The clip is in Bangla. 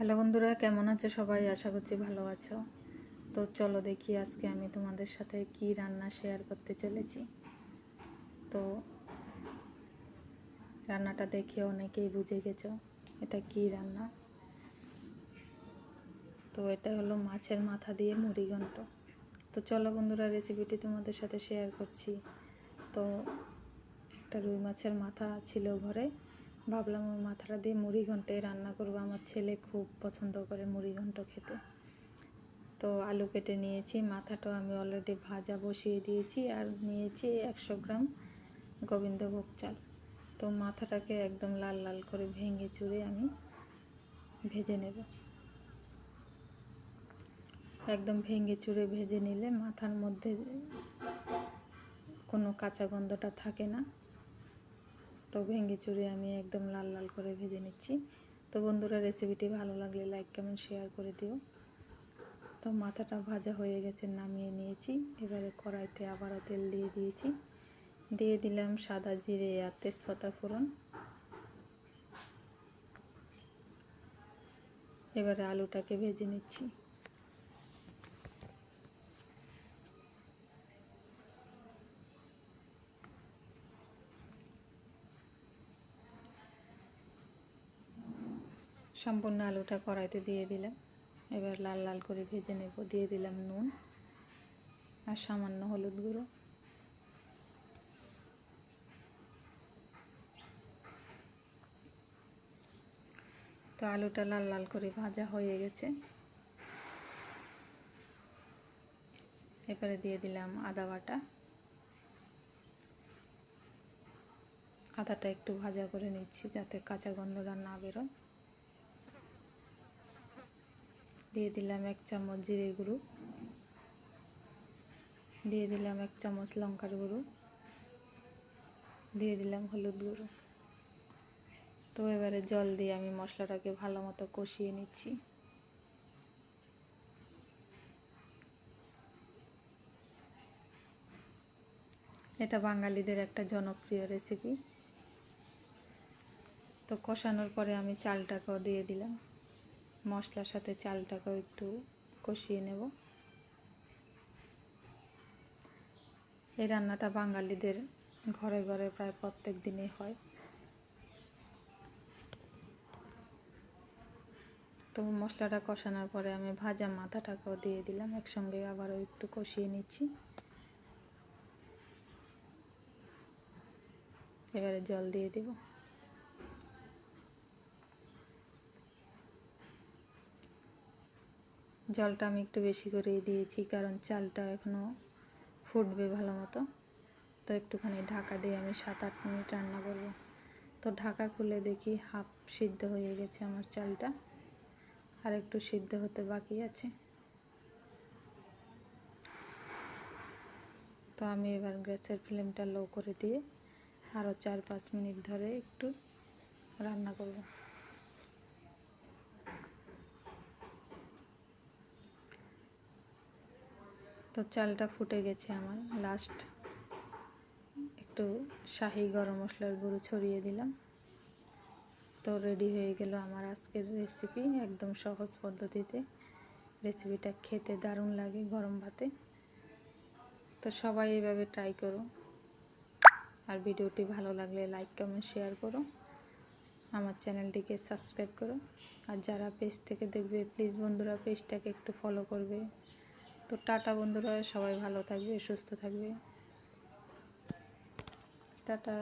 হ্যালো বন্ধুরা, কেমন আছে সবাই? আশা করছি ভালো আছো। তো চলো দেখি আজকে আমি তোমাদের সাথে কি রান্না শেয়ার করতে চলেছি। তো রান্নাটা দেখে অনেকেই বুঝে গেছো এটা কি রান্না। তো এটা হলো মাছের মাথা দিয়ে মুড়ি ঘন্ট। তো চলো বন্ধুরা রেসিপিটি তোমাদের সাথে শেয়ার করছি। তো একটা রুই মাছের মাথা ছিল ঘরে। ভাবলাম ওই মাথাটা দিয়ে মুড়ি ঘন্টে রান্না করব। আমার ছেলে খুব পছন্দ করে মুড়ি ঘন্ট খেতে। তো আলু কেটে নিয়েছি, মাথাটাও আমি অলরেডি ভাজা বসিয়ে দিয়েছি আর নিয়েছি একশো গ্রাম গোবিন্দভোগ চাল। তো মাথাটাকে একদম লাল লাল করে ভেঙে চুড়ে আমি ভেজে নেব। একদম ভেঙে চুড়ে ভেজে নিলে মাথার মধ্যে কোনো কাঁচা গন্ধটা থাকে না। তো ভেঙে চুড়ে আমি একদম লাল লাল করে ভেজে নিচ্ছি। তো বন্ধুরা রেসিপিটি ভালো লাগলে লাইক কমেন্ট শেয়ার করে দিও। তো মাথাটা ভাজা হয়ে গেছে, নামিয়ে নিয়েছি। এবারে কড়াইতে আবারও তেল দিয়ে দিয়েছি। দিয়ে দিলাম সাদা জিরে আর তেজপাতা ফোড়ন। এবারে আলুটাকে ভেজে নিচ্ছি। সম্পূর্ণ আলুটা কড়াইতে দিয়ে দিলাম। এবার লাল লাল করে ভেজে নেব। দিয়ে দিলাম নুন আর সামান্য হলুদ গুঁড়ো। তো আলুটা লাল লাল করে ভাজা হয়ে গেছে। এবারে দিয়ে দিলাম আদা বাটা। আদাটা একটু ভাজা করে নিচ্ছি যাতে কাঁচা গন্ধটা না বেরোয়। দিয়ে দিলাম এক চামচ জিরে গুঁড়ো। দিয়ে দিলাম এক চামচ লঙ্কার গুঁড়ো। দিয়ে দিলাম হলুদ গুঁড়ো। তো এবারে জল দিয়ে আমি মশলাটাকে ভালো মতো কষিয়ে নিচ্ছি। এটা বাঙালিদের একটা জনপ্রিয় রেসিপি তো কষানোর পরে আমি চালটাকেও দিয়ে দিলাম। মশলার সাথে চালটাকেও একটু কষিয়ে নেব। এই রান্নাটা বাঙালিদের ঘরে ঘরে প্রায় প্রত্যেক দিনই হয়। তো মশলাটা কষানোর পরে আমি ভাজা মাথাটাকেও দিয়ে দিলাম, একসঙ্গে আবারও একটু কষিয়ে নিচ্ছি। এবারে জল দিয়ে দিব। জলটা আমি একটু বেশি করেই দিয়েছি, কারণ চালটা এখনও ফুটবে ভালো মতো। তো একটুখানি ঢাকা দিয়ে আমি সাত আট মিনিট রান্না করব। তো ঢাকা খুলে দেখি হাফ সিদ্ধ হয়ে গেছে আমার চালটা, আর একটু সিদ্ধ হতে বাকি আছে। তো আমি এবার গ্যাসের ফ্লেমটা লো করে দিয়ে আরও চার পাঁচ মিনিট ধরে একটু রান্না করব। তো চালটা ফুটে গেছে আমার লাস্ট একটু শাহি গরম মশলার গুঁড়ো ছড়িয়ে দিলাম। তো রেডি হয়ে গেল আমার আজকের রেসিপি একদম সহজ পদ্ধতিতে। রেসিপিটা খেতে দারুণ লাগে গরম ভাতে। তো সবাই এভাবে ট্রাই করো। আর ভিডিওটি ভালো লাগলে লাইক কমেন্ট শেয়ার করো। আমার চ্যানেলটিকে সাবস্ক্রাইব করো। আর যারা পেজ থেকে দেখবে প্লিজ বন্ধুরা পেজটাকে একটু ফলো করবে। তো টাটা বন্ধুরা সবাই ভালো থাকবে সুস্থ থাকবে। টাটা।